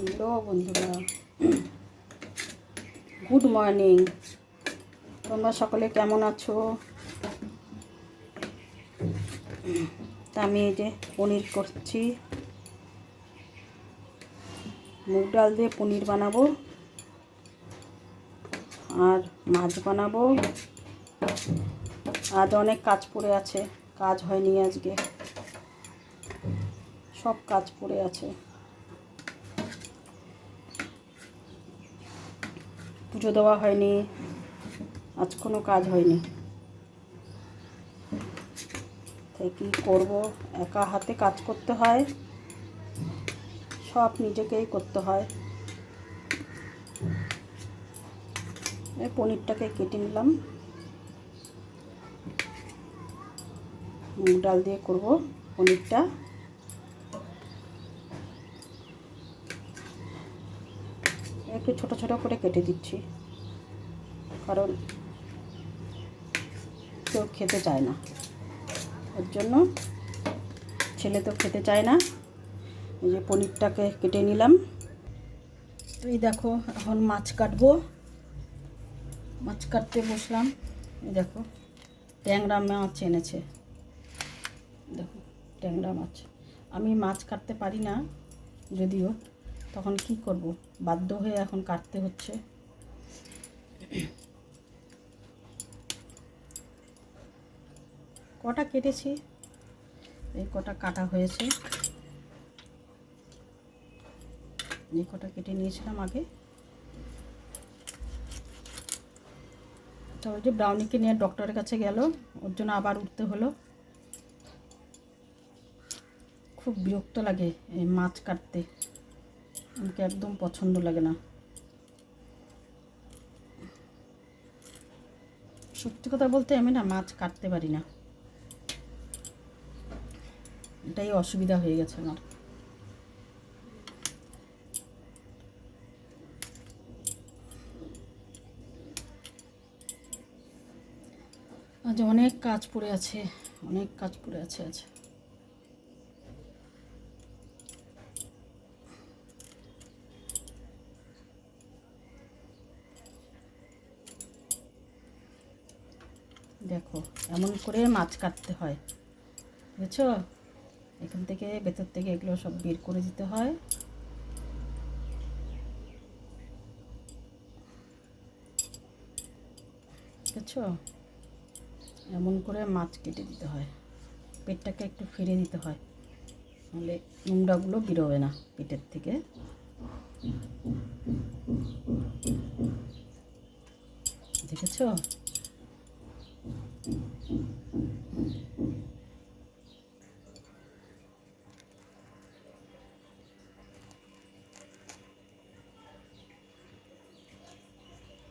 Hello বন্ধুরা। Good morning. তোমরা সকলে কেমন আছো? আমি এই যে পনির করছি। মুগ ডাল দিয়ে পনির বানাবো। আর মাছ বানাবো। আজ অনেক কাজ পড়ে আছে। কাজ হয়নি আজকে। সব কাজ পড়ে আছে। পুজো দেওয়া হয়নি, আজ কোনো কাজ হয়নি। তাই কী করব? একা হাতে কাজ করতে হয়, সব নিজেকেই করতে হয়। এই পনিরটাকে কেটে নিলাম। মুগ ডাল দিয়ে করব পনিরটা। একটু ছোট ছোট করে কেটে দিচ্ছি। কারণ কেউ খেতে চায় না। ওর জন্য ছেলে তো খেতে চায় না। এই যে পনিরটাকে কেটে নিলাম। তো এই দেখো, এখন মাছ কাটবো। মাছ কাটতে বসলাম। এই দেখো, ট্যাংরা মাছ এনেছে। দেখো, ট্যাংরা মাছ। আমি মাছ কাটতে পারি না, যদিও। তখন কি করব? বাধ্য হয়ে এখন কাটতে হচ্ছে। কটা কেটেছি? এই কটা কাটা হয়েছে। এই কটা কেটে নিয়েছিলাম আগে। তো ওই যে ব্রাউনিকে নিয়ে ডক্টরের কাছে গেল। ওর জন্য আবার উঠতে হলো। খুব বিরক্ত লাগে এই মাছ কাটতে। আমাকে একদম পছন্দ লাগে না। সত্যি কথা বলতে আমি না মাছ কাটতে পারি না। এটাই অসুবিধা হয়ে গেছে আমার। আজ অনেক কাজ পড়ে আছে, অনেক কাজ পড়ে আছে আজ। দেখো, এমন করে মাছ কাটতে হয়। বুঝছ? এখান থেকে ভেতর থেকে এগুলো সব বের করে দিতে হয়। বুঝছ? এমন করে মাছ কেটে দিতে হয়। পেটটাকে একটু ফিরে দিতে হয়। নাহলে নোংরাগুলো বেরোবে না পেটের থেকে। দেখেছ?